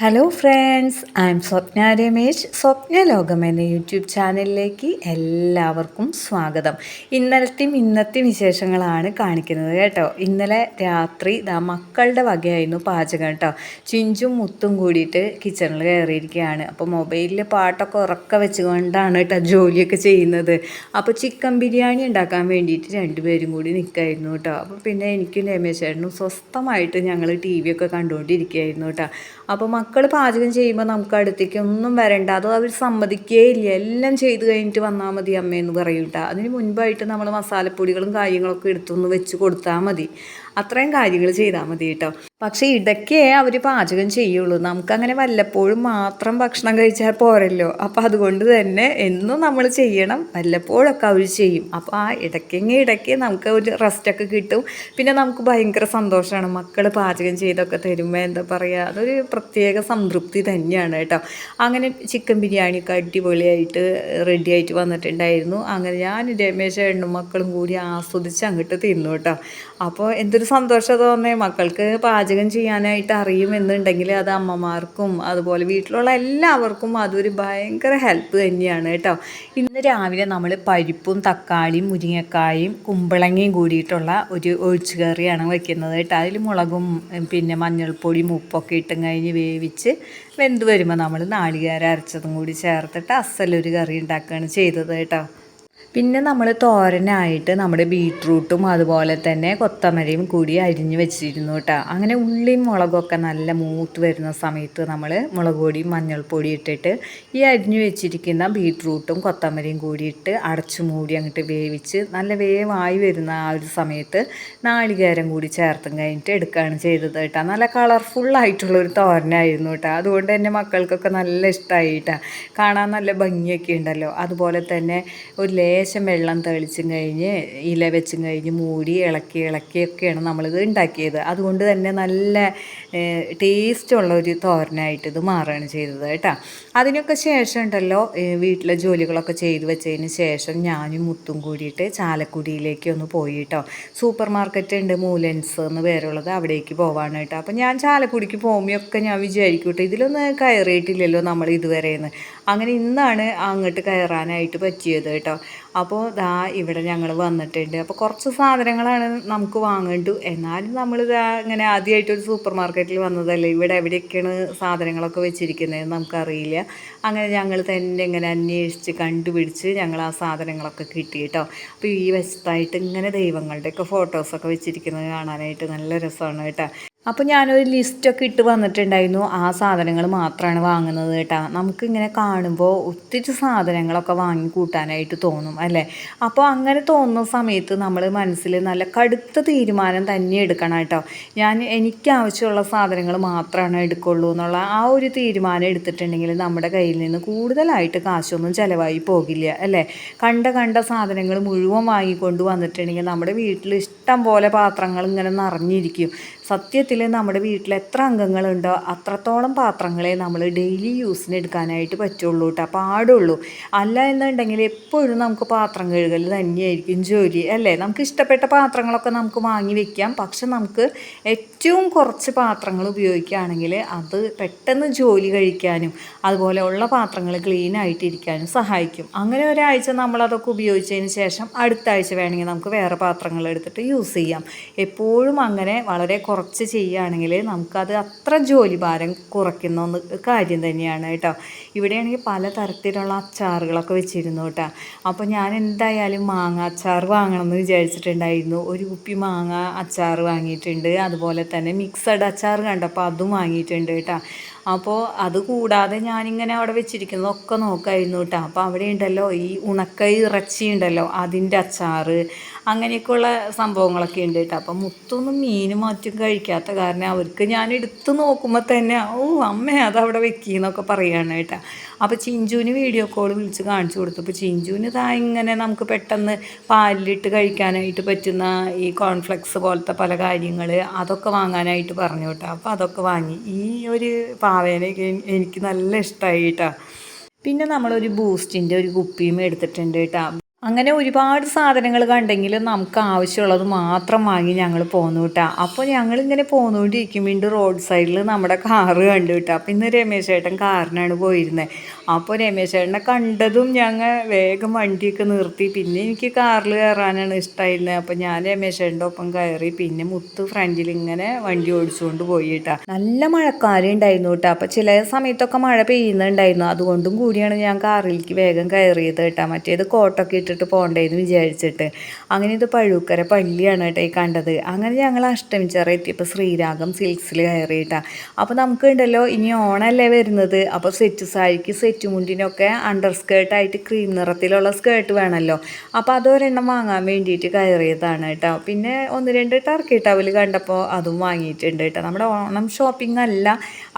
Hello friends I am Swapna Ramesh Swapna ലോകം എന്ന YouTube ചാനലിലേക്ക് എല്ലാവർക്കും സ്വാഗതം. ഇന്നലത്തെയും ഇന്നത്തെ വിശേഷങ്ങളാണ് കാണിക്കുന്നത് കേട്ടോ. ഇന്നലെ രാത്രി ഇതാ മക്കളുടെ വകയായിരുന്നു പാചകം കേട്ടോ. ചിഞ്ചും മുത്തും കൂടിയിട്ട് കിച്ചണിൽ കയറിയിരിക്കുകയാണ്. അപ്പോൾ മൊബൈലിൽ പാട്ടൊക്കെ ഉറക്ക വെച്ചുകൊണ്ടാണ് കേട്ടോ ജോലിയൊക്കെ ചെയ്യുന്നത്. അപ്പോൾ ചിക്കൻ ബിരിയാണി ഉണ്ടാക്കാൻ വേണ്ടിയിട്ട് രണ്ടുപേരും കൂടി നിൽക്കായിരുന്നു കേട്ടോ. അപ്പോൾ പിന്നെ എനിക്കും രമേശേട്ടനും സ്വസ്ഥമായിട്ട് ഞങ്ങൾ ടി വി ഒക്കെ കണ്ടുകൊണ്ടിരിക്കുകയായിരുന്നു കേട്ടോ. അപ്പോൾ മക്കൾ പാചകം ചെയ്യുമ്പോൾ നമുക്ക് അടുത്തേക്ക് ഒന്നും വരണ്ട. അത് അവർ സമ്മതിക്കേ ഇല്ല എല്ലാം ചെയ്ത് കഴിഞ്ഞിട്ട് വന്നാൽ മതി അമ്മയെന്ന് പറയൂട്ടാ. അതിന് മുൻപായിട്ട് നമ്മൾ മസാലപ്പൊടികളും കാര്യങ്ങളൊക്കെ എടുത്തൊന്ന് വെച്ച് കൊടുത്താൽ മതി. അത്രയും കാര്യങ്ങൾ ചെയ്താൽ മതി കേട്ടോ. പക്ഷേ ഇടയ്ക്കേ അവർ പാചകം ചെയ്യുള്ളൂ. നമുക്കങ്ങനെ വല്ലപ്പോഴും മാത്രം ഭക്ഷണം കഴിച്ചാൽ പോരല്ലോ. അപ്പോൾ അതുകൊണ്ട് തന്നെ എന്നും നമ്മൾ ചെയ്യണം. വല്ലപ്പോഴൊക്കെ അവർ ചെയ്യും. അപ്പോൾ ആ ഇടയ്ക്കെങ്കിൽ ഇടയ്ക്ക് നമുക്ക് ഒരു റെസ്റ്റൊക്കെ കിട്ടും. പിന്നെ നമുക്ക് ഭയങ്കര സന്തോഷമാണ്. മക്കൾ പാചകം ചെയ്തൊക്കെ തരുമ്പോൾ എന്താ പറയുക അതൊരു പ്രത്യേക സംതൃപ്തി തന്നെയാണ് കേട്ടോ. അങ്ങനെ ചിക്കൻ ബിരിയാണിയൊക്കെ അടിപൊളിയായിട്ട് റെഡി ആയിട്ട് വന്നിട്ടുണ്ടായിരുന്നു. അങ്ങനെ ഞാൻ രമേശ് എണ്ണും മക്കളും കൂടി ആസ്വദിച്ച് അങ്ങോട്ട് തിന്നു കേട്ടോ. അപ്പോൾ എന്തൊരു സന്തോഷം തോന്നേ മക്കൾക്ക് പാചകം ചെയ്യാനായിട്ട് അറിയുമെന്നുണ്ടെങ്കിൽ അത് അമ്മമാർക്കും അതുപോലെ വീട്ടിലുള്ള എല്ലാവർക്കും അതൊരു ഭയങ്കര ഹെൽപ്പ് തന്നെയാണ് കേട്ടോ. ഇന്ന് രാവിലെ നമ്മൾ പരിപ്പും തക്കാളിയും മുരിങ്ങക്കായും കുമ്പളങ്ങയും കൂടിയിട്ടുള്ള ഒരു ഒഴിച്ചുകറിയാണ് വെക്കുന്നത് കേട്ടോ. അതിൽ മുളകും പിന്നെ മഞ്ഞൾപ്പൊടിയും ഉപ്പൊക്കെ ഇട്ടും കഴിഞ്ഞ് വേവിച്ച് വെന്ത് വരുമ്പോൾ നമ്മൾ നാളികേരം അരച്ചതും കൂടി ചേർത്തിട്ട് അസലൊരു കറി ഉണ്ടാക്കുകയാണ് ചെയ്തത് കേട്ടോ. പിന്നെ നമ്മൾ തോരനായിട്ട് നമ്മുടെ ബീട്രൂട്ടും അതുപോലെ തന്നെ കൊത്തമരയും കൂടി അരിഞ്ഞ് വെച്ചിരുന്നു കേട്ടോ അങ്ങനെ ഉള്ളിയും മുളകൊക്കെ നല്ല മൂത്ത് വരുന്ന സമയത്ത് നമ്മൾ മുളക് പൊടിയും മഞ്ഞൾപ്പൊടി ഇട്ടിട്ട് ഈ അരിഞ്ഞ് വെച്ചിരിക്കുന്ന ബീട്രൂട്ടും കൊത്തമരയും കൂടി ഇട്ട് അടച്ചു മൂടി അങ്ങോട്ട് വേവിച്ച് നല്ല വേവായി വരുന്ന ആ ഒരു സമയത്ത് നാളികേരം കൂടി ചേർത്തും കഴിഞ്ഞിട്ട് എടുക്കുകയാണ് ചെയ്തത് കേട്ടോ നല്ല കളർഫുള്ളായിട്ടുള്ള ഒരു തോരനായിരുന്നു കേട്ടോ അതുകൊണ്ട് തന്നെ മക്കൾക്കൊക്കെ നല്ല ഇഷ്ടമായി കേട്ടോ കാണാൻ നല്ല ഭംഗിയൊക്കെ ഉണ്ടല്ലോ. അതുപോലെ തന്നെ ഒരു ലേ ലേശം വെള്ളം തെളിച്ചും കഴിഞ്ഞ് ഇല വെച്ചും കഴിഞ്ഞ് മൂടി ഇളക്കി ഇളക്കിയൊക്കെയാണ് നമ്മളിത് ഉണ്ടാക്കിയത്. അതുകൊണ്ട് തന്നെ നല്ല ടേസ്റ്റുള്ള ഒരു തോരനായിട്ട് ഇത് മാറുകയാണ് ചെയ്തത് കേട്ടോ. അതിനൊക്കെ ശേഷം ഉണ്ടല്ലോ വീട്ടിലെ ജോലികളൊക്കെ ചെയ്തു വെച്ചതിന് ശേഷം ഞാനും മുത്തും കൂടിയിട്ട് ചാലക്കുടിയിലേക്ക് ഒന്ന് പോയി കേട്ടോ. സൂപ്പർ മാർക്കറ്റ് ഉണ്ട് മൂലൻസ് എന്ന് പേരുള്ളത് അവിടേക്ക് പോവാണ് കേട്ടോ. അപ്പം ഞാൻ ചാലക്കുടിക്ക് പോകുമ്പോഴൊക്കെ ഞാൻ വിചാരിക്കും കേട്ടോ ഇതിലൊന്നും കയറിയിട്ടില്ലല്ലോ നമ്മൾ ഇതുവരെയെന്ന്. അങ്ങനെ ഇന്നാണ് അങ്ങോട്ട് കയറാനായിട്ട് പറ്റിയത് കേട്ടോ. അപ്പോൾ ദാ ഇവിടെ ഞങ്ങൾ വന്നിട്ടുണ്ട്. അപ്പോൾ കുറച്ച് സാധനങ്ങളാണ് നമുക്ക് വാങ്ങേണ്ടു. എന്നാലും നമ്മൾ ദാ ഇങ്ങനെ ആദ്യമായിട്ട് ഒരു സൂപ്പർ മാർക്കറ്റിൽ വന്നതല്ലേ? ഇവിടെ എവിടെയൊക്കെയാണ് സാധനങ്ങളൊക്കെ വെച്ചിരിക്കുന്നത് നമുക്കറിയില്ല. അങ്ങനെ ഞങ്ങൾ തന്നെ ഇങ്ങനെ അന്വേഷിച്ച് കണ്ടുപിടിച്ച് ഞങ്ങൾ ആ സാധനങ്ങളൊക്കെ കിട്ടി കേട്ടോ. അപ്പോൾ ഈ വശത്തായിട്ട് ഇങ്ങനെ ദൈവങ്ങളുടെയൊക്കെ ഫോട്ടോസൊക്കെ വെച്ചിരിക്കുന്നത് കാണാനായിട്ട് നല്ല രസമാണ് കേട്ടോ. അപ്പോൾ ഞാനൊരു ലിസ്റ്റൊക്കെ ഇട്ട് വന്നിട്ടുണ്ടായിരുന്നു. ആ സാധനങ്ങൾ മാത്രമാണ് വാങ്ങുന്നത് കേട്ടോ. നമുക്കിങ്ങനെ കാണുമ്പോൾ ഒത്തിരി സാധനങ്ങളൊക്കെ വാങ്ങി കൂട്ടാനായിട്ട് തോന്നും അല്ലേ? അപ്പോൾ അങ്ങനെ തോന്നുന്ന സമയത്ത് നമ്മൾ മനസ്സിൽ നല്ല കടുത്ത തീരുമാനം തന്നെ എടുക്കണം കേട്ടോ. ഞാൻ എനിക്ക് ആവശ്യമുള്ള സാധനങ്ങൾ മാത്രമാണ് എടുക്കുള്ളൂ എന്നുള്ള ആ ഒരു തീരുമാനം എടുത്തിട്ടുണ്ടെങ്കിൽ നമ്മുടെ കയ്യിൽ നിന്ന് കൂടുതലായിട്ട് കാശൊന്നും ചിലവായി പോകില്ല അല്ലേ? കണ്ട കണ്ട സാധനങ്ങൾ മുഴുവൻ വാങ്ങിക്കൊണ്ട് വന്നിട്ടുണ്ടെങ്കിൽ നമ്മുടെ വീട്ടിൽ ഇഷ്ടം പോലെ പാത്രങ്ങൾ ഇങ്ങനെ നിറഞ്ഞിരിക്കും. സത്യത്തിൽ നമ്മുടെ വീട്ടിൽ എത്ര അംഗങ്ങളുണ്ടോ അത്രത്തോളം പാത്രങ്ങളെ നമ്മൾ ഡെയിലി യൂസിന് എടുക്കാനായിട്ട് പറ്റുള്ളൂ കേട്ടോ പാടുള്ളൂ അല്ല എന്നുണ്ടെങ്കിൽ എപ്പോഴും നമുക്ക് പാത്രം കഴുകൽ തന്നെയായിരിക്കും ജോലി അല്ലേ? നമുക്ക് ഇഷ്ടപ്പെട്ട പാത്രങ്ങളൊക്കെ നമുക്ക് വാങ്ങി വെക്കാം. പക്ഷെ നമുക്ക് ഏറ്റവും കുറച്ച് പാത്രങ്ങൾ ഉപയോഗിക്കുകയാണെങ്കിൽ അത് പെട്ടെന്ന് ജോലി കഴിക്കാനും അതുപോലെ ഉള്ള പാത്രങ്ങൾ ക്ലീൻ ആയിട്ടിരിക്കാനും സഹായിക്കും. അങ്ങനെ ഒരാഴ്ച നമ്മളതൊക്കെ ഉപയോഗിച്ചതിന് ശേഷം അടുത്ത ആഴ്ച വേണമെങ്കിൽ നമുക്ക് വേറെ പാത്രങ്ങൾ എടുത്തിട്ട് യൂസ് ചെയ്യാം. എപ്പോഴും അങ്ങനെ വളരെ കുറച്ച് ചെയ്യുകയാണെങ്കിൽ നമുക്കത് അത്ര ജോലി ഭാരം കുറയ്ക്കുന്ന ഒന്ന് കാര്യം തന്നെയാണ് കേട്ടോ. ഇവിടെയാണെങ്കിൽ പല തരത്തിലുള്ള അച്ചാറുകളൊക്കെ വെച്ചിരുന്നു കേട്ടോ. അപ്പോൾ ഞാൻ എന്തായാലും മാങ്ങ അച്ചാർ വാങ്ങണമെന്ന് വിചാരിച്ചിട്ടുണ്ടായിരുന്നു. ഒരു കുപ്പി മാങ്ങ അച്ചാർ വാങ്ങിയിട്ടുണ്ട്. അതുപോലെ തന്നെ മിക്സഡ് അച്ചാർ കണ്ടപ്പോൾ അതും വാങ്ങിയിട്ടുണ്ട് കേട്ടോ. അപ്പോൾ അത് കൂടാതെ ഞാനിങ്ങനെ അവിടെ വെച്ചിരിക്കുന്നതൊക്കെ നോക്കായിരുന്നു കേട്ടോ. അപ്പോൾ അവിടെ ഉണ്ടല്ലോ ഈ ഉണക്കൈ ഇറച്ചി ഉണ്ടല്ലോ അതിന്റെ അച്ചാറ് അങ്ങനെയൊക്കെയുള്ള സംഭവങ്ങളൊക്കെ ഉണ്ട് കേട്ടോ. അപ്പം മുത്തൊന്നും മീനും മാറ്റും കഴിക്കാത്ത കാരണം അവർക്ക് ഞാൻ എടുത്ത് നോക്കുമ്പോൾ തന്നെ ഓ അമ്മ അതവിടെ വെക്കുന്നൊക്കെ പറയുകയാണ് കേട്ടോ. അപ്പോൾ ചിഞ്ചുവിന് വീഡിയോ കോൾ വിളിച്ച് കാണിച്ചു കൊടുത്തു. അപ്പോൾ ചിഞ്ചുവിന് ഇതാ ഇങ്ങനെ നമുക്ക് പെട്ടെന്ന് പാലിലിട്ട് കഴിക്കാനായിട്ട് പറ്റുന്ന ഈ കോൺഫ്ലെക്സ് പോലത്തെ പല കാര്യങ്ങൾ അതൊക്കെ വാങ്ങാനായിട്ട് പറഞ്ഞു കേട്ടോ. അപ്പോൾ അതൊക്കെ വാങ്ങി. ഈ ഒരു പാവേനെ എനിക്ക് നല്ല ഇഷ്ടമായി കേട്ടോ. പിന്നെ നമ്മളൊരു ബൂസ്റ്റിന്റെ ഒരു കുപ്പിയും എടുത്തിട്ടുണ്ട് കേട്ടോ. അങ്ങനെ ഒരുപാട് സാധനങ്ങൾ കണ്ടെങ്കിലും നമുക്ക് ആവശ്യമുള്ളത് മാത്രം വാങ്ങി ഞങ്ങൾ പോന്നു അപ്പോൾ ഞങ്ങളിങ്ങനെ വീണ്ടും റോഡ് സൈഡിൽ നമ്മുടെ കാറ് കണ്ടു കേട്ടോ അപ്പോൾ ഇന്ന് രമേശ് ചേട്ടൻ കാറിനാണ് പോയിരുന്നത് അപ്പോൾ രമേശ് ചേട്ടനെ കണ്ടതും ഞങ്ങൾ വേഗം വണ്ടിയൊക്കെ നിർത്തി. പിന്നെ എനിക്ക് കാറിൽ കയറാനാണ് ഇഷ്ടമായിരുന്നത് അപ്പോൾ ഞാൻ രമേശ് ചേട്ടന്റെ ഒപ്പം കയറി പിന്നെ മുത്ത് ഫ്രണ്ടിൽ ഇങ്ങനെ വണ്ടി ഓടിച്ചുകൊണ്ട് പോയി കേട്ടോ നല്ല മഴക്കാലം ഉണ്ടായിരുന്നു കേട്ടോ അപ്പോൾ ചില സമയത്തൊക്കെ മഴ പെയ്യുന്നുണ്ടായിരുന്നു. അതുകൊണ്ടും കൂടിയാണ് ഞാൻ കാറിലേക്ക് വേഗം കയറിയത് കേട്ടോ മറ്റേത് കോട്ടൊക്കെ ഇട്ടിട്ട് പോകണ്ടേന്ന് വിചാരിച്ചിട്ട്. അങ്ങനെ ഇത് പഴുക്കര പള്ളിയാണ് കേട്ടോ ഈ കണ്ടത്. അങ്ങനെ ഞങ്ങൾ അഷ്ടമിച്ചറ എത്തിയപ്പോൾ ശ്രീരാഗം സിൽക്സിൽ കയറിയിട്ടാണ് അപ്പോൾ നമുക്ക് ഉണ്ടല്ലോ ഇനി ഓണല്ലേ വരുന്നത്. അപ്പോൾ സെറ്റ് സാരിക്ക് സെറ്റ് മുണ്ടിനൊക്കെ അണ്ടർ സ്കേർട്ടായിട്ട് ക്രീം നിറത്തിലുള്ള സ്കേർട്ട് വേണമല്ലോ അപ്പോൾ അതൊരെണ്ണം വാങ്ങാൻ വേണ്ടിയിട്ട് കയറിയതാണ് കേട്ടോ. പിന്നെ ഒന്ന് രണ്ട് ടർക്കി ടവൽ കണ്ടപ്പോൾ അതും വാങ്ങിയിട്ടുണ്ട് കേട്ടോ. നമ്മുടെ ഓണം ഷോപ്പിംഗ് അല്ല.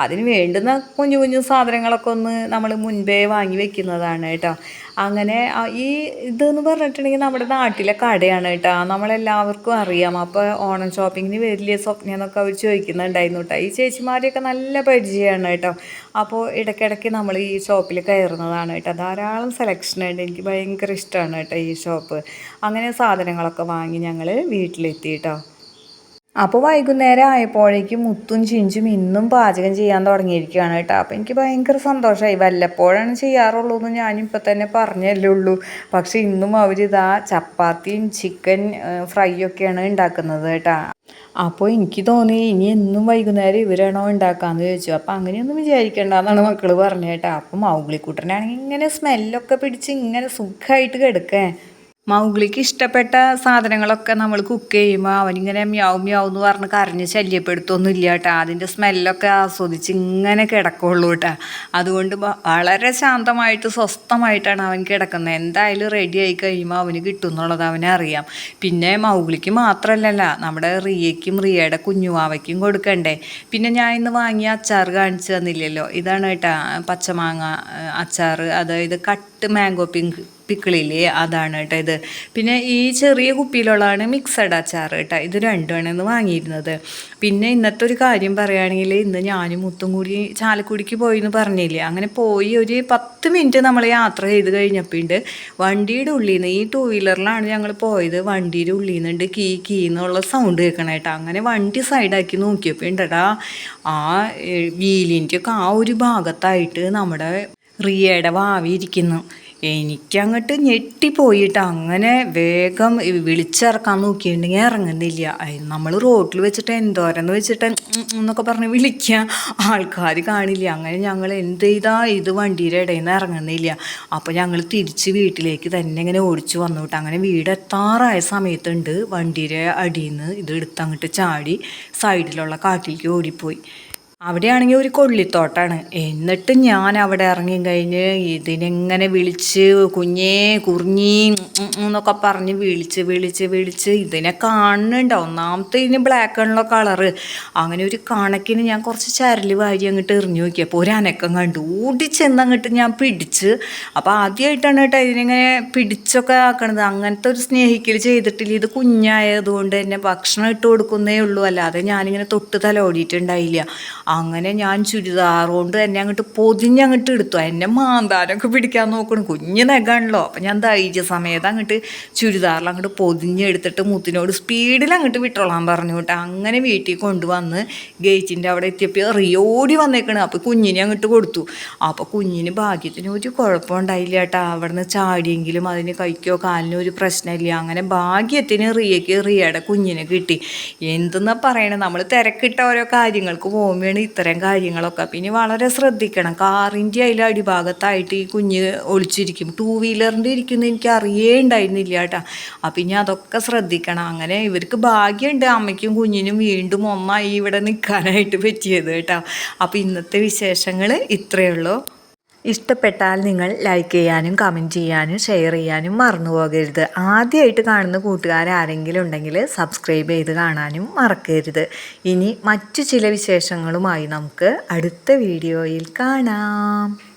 അതിന് വേണ്ടുന്ന കുഞ്ഞു കുഞ്ഞു സാധനങ്ങളൊക്കെ ഒന്ന് നമ്മൾ മുൻപേ വാങ്ങി വെക്കുന്നതാണ് കേട്ടോ. അങ്ങനെ ഈ ഇതെന്ന് പറഞ്ഞിട്ടുണ്ടെങ്കിൽ നമ്മുടെ നാട്ടിലെ കടയാണ് കേട്ടോ. നമ്മളെല്ലാവർക്കും അറിയാം. അപ്പോൾ ഓണം ഷോപ്പിങ്ങിന് വലിയ സ്വപ്നം എന്നൊക്കെ അവർ ചോദിക്കുന്നുണ്ടായിരുന്നു കേട്ടോ. ഈ ചേച്ചിമാരെയൊക്കെ നല്ല പരിചയമാണ് കേട്ടോ. അപ്പോൾ ഇടയ്ക്കിടയ്ക്ക് നമ്മൾ ഈ ഷോപ്പിൽ കയറുന്നതാണ് കേട്ടോ. ധാരാളം സെലക്ഷൻ ഉണ്ട്. എനിക്ക് ഭയങ്കര ഇഷ്ടമാണ് കേട്ടോ ഈ ഷോപ്പ്. അങ്ങനെ സാധനങ്ങളൊക്കെ വാങ്ങി ഞങ്ങൾ വീട്ടിലെത്തി കേട്ടോ. അപ്പോൾ വൈകുന്നേരം ആയപ്പോഴേക്കും മുത്തും ചിഞ്ചും ഇന്നും പാചകം ചെയ്യാൻ തുടങ്ങിയിരിക്കുകയാണ് കേട്ടോ. അപ്പോൾ എനിക്ക് ഭയങ്കര സന്തോഷമായി വല്ലപ്പോഴാണ് ചെയ്യാറുള്ളൂ എന്ന് ഞാനിപ്പോൾ തന്നെ പറഞ്ഞല്ലേ ഉള്ളൂ. പക്ഷേ ഇന്നും അവരിതാ ചപ്പാത്തിയും ചിക്കൻ ഫ്രൈ ഒക്കെയാണ് ഉണ്ടാക്കുന്നത് കേട്ടോ. അപ്പോൾ എനിക്ക് തോന്നി ഇനി എന്നും വൈകുന്നേരം ഇവരാണോ ഉണ്ടാക്കാന്ന് ചോദിച്ചു. അപ്പോൾ അങ്ങനെയൊന്നും വിചാരിക്കേണ്ടെന്നാണ് മക്കൾ പറഞ്ഞു കേട്ടോ. അപ്പം മൗഗ്ലിക്കുട്ടനാണെങ്കിൽ ഇങ്ങനെ സ്മെല്ലൊക്കെ പിടിച്ച് ഇങ്ങനെ സുഖമായിട്ട് കിടക്കേ. മൗഗ്ലിക്ക് ഇഷ്ടപ്പെട്ട സാധനങ്ങളൊക്കെ നമ്മൾ കുക്ക് ചെയ്യുമ്പോൾ അവനിങ്ങനെ മ്യാവ് മ്യാവ് എന്ന് പറഞ്ഞ് കരഞ്ഞ് ശല്യപ്പെടുത്തൊന്നുമില്ല കേട്ടോ. അതിന്റെ സ്മെല്ലൊക്കെ ആസ്വദിച്ച് ഇങ്ങനെ കിടക്കുള്ളൂ കേട്ടോ. അതുകൊണ്ട് വളരെ ശാന്തമായിട്ട് സ്വസ്ഥമായിട്ടാണ് അവൻ കിടക്കുന്നത്. എന്തായാലും റെഡി ആയി കഴിയുമ്പോൾ അവന് കിട്ടും എന്നുള്ളത് അറിയാം. പിന്നെ മൗഗ്ലിക്ക് മാത്രമല്ലല്ല നമ്മുടെ റിയയ്ക്കും റിയയുടെ കുഞ്ഞുവാവയ്ക്കും കൊടുക്കണ്ടേ. പിന്നെ ഞാൻ ഇന്ന് വാങ്ങിയ അച്ചാർ കാണിച്ചു തന്നില്ലല്ലോ. ഇതാണ് കേട്ടോ പച്ചമാങ്ങ അച്ചാർ അതായത് കട്ട് മാംഗോ പിങ്ക് പിക്കിളില്ലേ? അതാണ് കേട്ടോ ഇത്. പിന്നെ ഈ ചെറിയ കുപ്പിയിലുള്ളതാണ് മിക്സഡ് അച്ചാർ കേട്ടോ. ഇത് രണ്ടുമാണ് ഇന്ന് വാങ്ങിയിരുന്നത്. പിന്നെ ഇന്നത്തെ ഒരു കാര്യം പറയുകയാണെങ്കിൽ ഇന്ന് ഞാനും മുത്തും കൂടി ചാലക്കുടിക്ക് പോയി എന്ന് പറഞ്ഞില്ലേ? അങ്ങനെ പോയി ഒരു പത്ത് മിനിറ്റ് നമ്മൾ യാത്ര ചെയ്ത് കഴിഞ്ഞപ്പോണ്ട് വണ്ടിയുടെ ഉള്ളിൽ നിന്ന് ഈ ടൂ വീലറിലാണ് ഞങ്ങൾ പോയത്. വണ്ടിയുടെ ഉള്ളിൽ നിന്നുണ്ട് കീ കീ എന്നുള്ള സൗണ്ട് കേൾക്കണം കേട്ടോ. അങ്ങനെ വണ്ടി സൈഡാക്കി നോക്കിയപ്പോൾ ഉണ്ടടാ ആ വീലിന്റെ ഒക്കെ ആ ഒരു ഭാഗത്തായിട്ട് നമ്മുടെ റിയയുടെ വാവിയിരിക്കുന്നു എനിക്കങ്ങോട്ട് ഞെട്ടിപ്പോയിട്ട്. അങ്ങനെ വേഗം വിളിച്ചിറക്കാൻ നോക്കിയിട്ടുണ്ടെങ്കിൽ ഇറങ്ങുന്നില്ല. നമ്മൾ റോട്ടിൽ വെച്ചിട്ട് എന്തോരെന്ന് വെച്ചിട്ട് എന്നൊക്കെ പറഞ്ഞ് വിളിക്കുക ആൾക്കാർ കാണില്ല. അങ്ങനെ ഞങ്ങൾ എന്ത് ചെയ്താ ഇത് വണ്ടിയുടെ ഇടയിൽ നിന്ന് ഇറങ്ങുന്നില്ല. അപ്പോൾ ഞങ്ങൾ തിരിച്ച് വീട്ടിലേക്ക് തന്നെ ഇങ്ങനെ ഓടിച്ചു വന്നു അങ്ങനെ വീട് എത്താറായ സമയത്തുണ്ട് വണ്ടിയുടെ അടിയിൽ നിന്ന് ഇത് എടുത്തങ്ങോട്ട് ചാടി സൈഡിലുള്ള കാട്ടിലേക്ക് ഓടിപ്പോയി. അവിടെയാണെങ്കിൽ ഒരു കൊള്ളിത്തോട്ടാണ്. എന്നിട്ട് ഞാൻ അവിടെ ഇറങ്ങി കഴിഞ്ഞ് ഇതിനെങ്ങനെ വിളിച്ച് കുഞ്ഞേ കുറിഞ്ഞി എന്നൊക്കെ പറഞ്ഞ് വിളിച്ച് വിളിച്ച് വിളിച്ച് ഇതിനെ കാണുന്നുണ്ട്. ഒന്നാമത്തെ ഇതിന് ബ്ലാക്ക് ആണല്ലോ കളറ് അങ്ങനെ ഒരു കണക്കിന് ഞാൻ കുറച്ച് ചരൽ വാരി അങ്ങോട്ട് എറിഞ്ഞു നോക്കിയപ്പോൾ ഒരു അനക്കം കണ്ടു. ഓടിച്ചെന്ന് അങ്ങോട്ട് ഞാൻ പിടിച്ച്. അപ്പോൾ ആദ്യമായിട്ടാണ് കേട്ടോ ഇതിനെങ്ങനെ പിടിച്ചൊക്കെ ആക്കണത്. അങ്ങനത്തെ ഒരു സ്നേഹിക്കൽ ചെയ്തിട്ടില്ല. ഇത് കുഞ്ഞായതുകൊണ്ട് തന്നെ ഭക്ഷണം ഇട്ട് കൊടുക്കുന്നേ ഉള്ളൂ. അല്ലാതെ ഞാനിങ്ങനെ തൊട്ട് തല ഓടിയിട്ടുണ്ടായില്ല അങ്ങനെ ഞാൻ ചുരിദാർ കൊണ്ട് തന്നെ അങ്ങോട്ട് പൊതിഞ്ഞങ്ങോട്ട് എടുത്തു. എന്നെ മാന്താനൊക്കെ പിടിക്കാൻ നോക്കണം കുഞ്ഞ് നെഗാണല്ലോ അപ്പം ഞാൻ ധൈര്യ സമയത്ത് അങ്ങോട്ട് ചുരിദാറിൽ അങ്ങോട്ട് പൊതിഞ്ഞെടുത്തിട്ട് മുത്തിനോട് സ്പീഡിൽ അങ്ങോട്ട് വിട്ടോളാൻ പറഞ്ഞു കേട്ടോ. അങ്ങനെ വീട്ടിൽ കൊണ്ടുവന്ന് ഗേറ്റിന്റെ അവിടെ എത്തിയപ്പോൾ റിയോടി വന്നേക്കണ്. അപ്പോൾ കുഞ്ഞിനെ അങ്ങോട്ട് കൊടുത്തു. അപ്പോൾ കുഞ്ഞിന് ഭാഗ്യത്തിന് ഒരു കുഴപ്പമുണ്ടായില്ല കേട്ടോ. അവിടെ നിന്ന് ചാടിയെങ്കിലും അതിന് കൈക്കോ കാലിനോ ഒരു പ്രശ്നമില്ല. അങ്ങനെ ഭാഗ്യത്തിന് റിയയ്ക്ക് റിയയുടെ കുഞ്ഞിനെ കിട്ടി. എന്തെന്നാ പറയണേ? നമ്മൾ തിരക്കിട്ട ഓരോ കാര്യങ്ങൾക്ക് പോകുമ്പോഴാണ് ഇത്തരം കാര്യങ്ങളൊക്കെ പിന്നെ വളരെ ശ്രദ്ധിക്കണം. കാറിന്റെ അതിൽ അടിഭാഗത്തായിട്ട് ഈ കുഞ്ഞ് ഒളിച്ചിരിക്കും. ടൂ വീലറിന്റെ ഇരിക്കുന്ന എനിക്ക് അറിയേ ഉണ്ടായിരുന്നില്ല കേട്ടോ. അപ്പം ഇനി അതൊക്കെ ശ്രദ്ധിക്കണം. അങ്ങനെ ഇവർക്ക് ഭാഗ്യമുണ്ട് അമ്മയ്ക്കും കുഞ്ഞിനും വീണ്ടും ഒന്നായി ഇവിടെ നിൽക്കാനായിട്ട് പറ്റിയത് കേട്ടോ. അപ്പോൾ ഇന്നത്തെ വിശേഷങ്ങൾ ഇത്രയേ ഉള്ളൂ. ഇഷ്ടപ്പെട്ടാൽ നിങ്ങൾ ലൈക്ക് ചെയ്യാനും കമന്റ് ചെയ്യാനും ഷെയർ ചെയ്യാനും മറന്നു പോകരുത്. ആദ്യമായിട്ട് കാണുന്ന കൂട്ടുകാർ ആരെങ്കിലും ഉണ്ടെങ്കിൽ സബ്സ്ക്രൈബ് ചെയ്ത് കാണാനും മറക്കരുത്. ഇനി മറ്റു ചില വിശേഷങ്ങളുമായി നമുക്ക് അടുത്ത വീഡിയോയിൽ കാണാം.